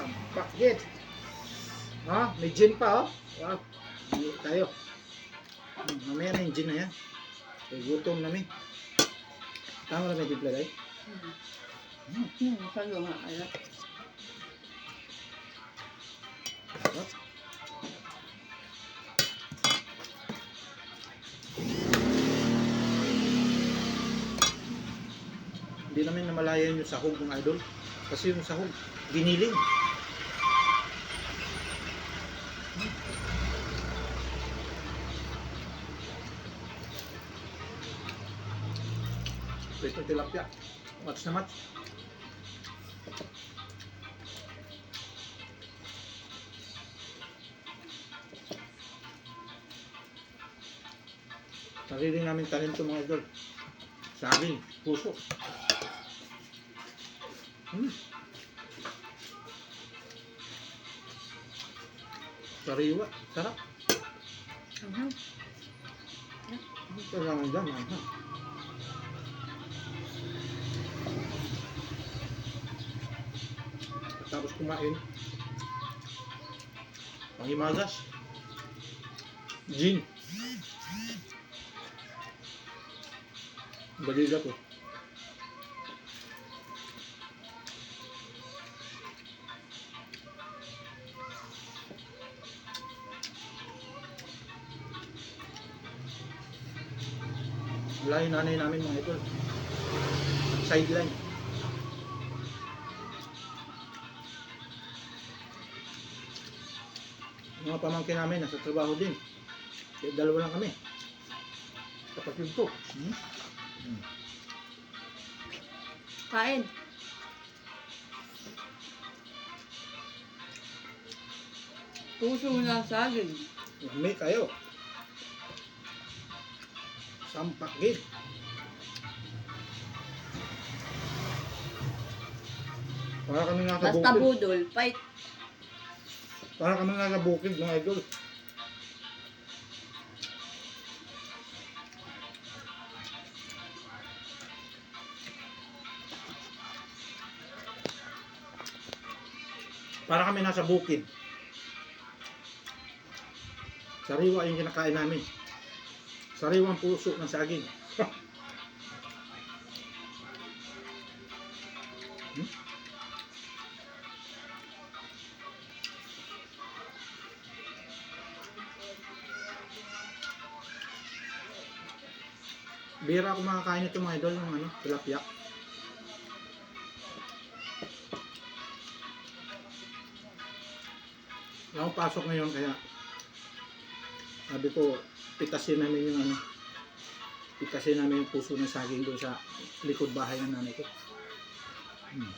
Sampak gid. Ha, may gin pa oh. Wow. Hindi tayo. Hmm, mamaya na yung gin na yan. Kaya gutom na mi. Tama na may timpla day? Hmm, hmm, salo nga. Sarap. Hindi namin namalayan yung sahog ng idol. Kasi yung sahog, giniling. Ito tilapia. Match na match. Sarili namin talento mga idol. Saging, puso. Hmm. Sariwa, sarap. Mhm. Kailangan dyan, ha? Tapos kumain. Pangimagas. Gin. Balila ko. Wala yung nanay namin mga idol. Sideline. Yung Mga pamangkin namin nasa trabaho din. Kaya dalawa lang kami. Kapatid ko. Hmm? Hmm. Kain. Puso na saging. May kayo. Sampak gid. Para kami nasa Basta bukid. budol, fight. Para kami nasa bukid mga idol. Para kami nasa bukid. Sariwa yung kinakain namin. Sariwang puso ng saging. Bira ako makakain ito mga idol ng ano, tilapia. Akong pasok ngayon kaya sabi ko pitasin namin yung ano pitasin namin yung puso ng saging doon sa likod bahay ng nanay ko. Hmm.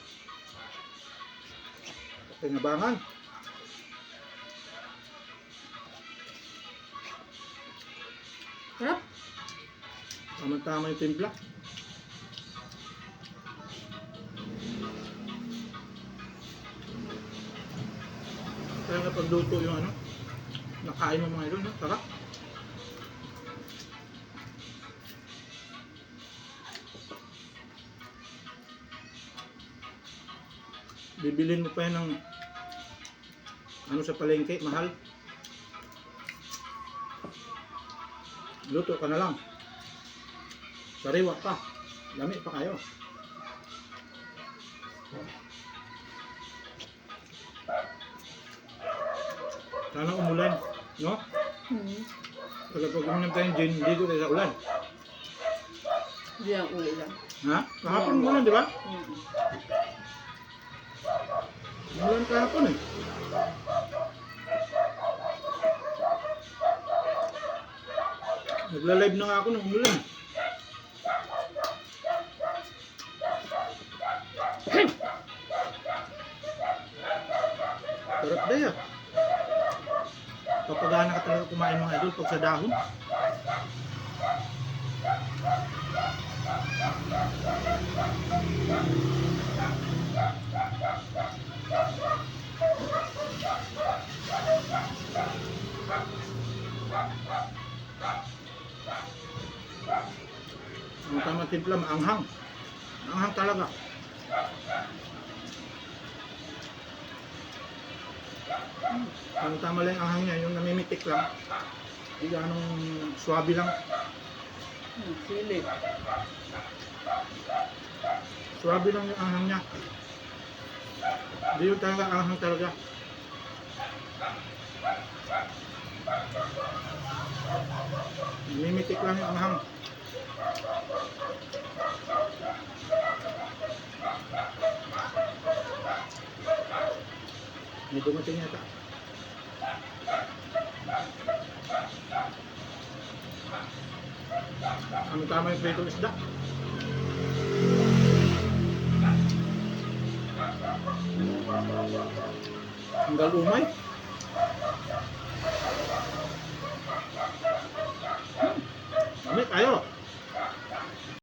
Pingabangan. Sarap. Tama-tama yung timpla. Kaya nga pagluto yung ano, nakain mo mga idol, no? Sarap. Bibilin mo pa yan ng ano sa palengke, mahal. Luto ka na lang. Sariwa pa. Lami pa kayo. Sana umulan, no? Hmm. Pag pag uminom tayong gin, dito tayo sa ulan. Hindi ang uli lang. Ha? Kahapon umulan, di ba? Hmm. Umulan kahapon eh. Nagla-live na nga ako ng umulan. Papagana ka talaga kumain mga idol pag sa dahon. Ang tamang timpla, maanghang. Maanghang talaga. Ang tama lang ang hangin niya, yung namimitik lang. Yung anong swabe lang. Hmm, sili. Swabe lang yung anghang niya. Hindi yung talaga anghang talaga. Mimitik lang yung anghang. May dumating yata. Ano tama yung pritong isda? Ang galumay. Hmm. Kami tayo.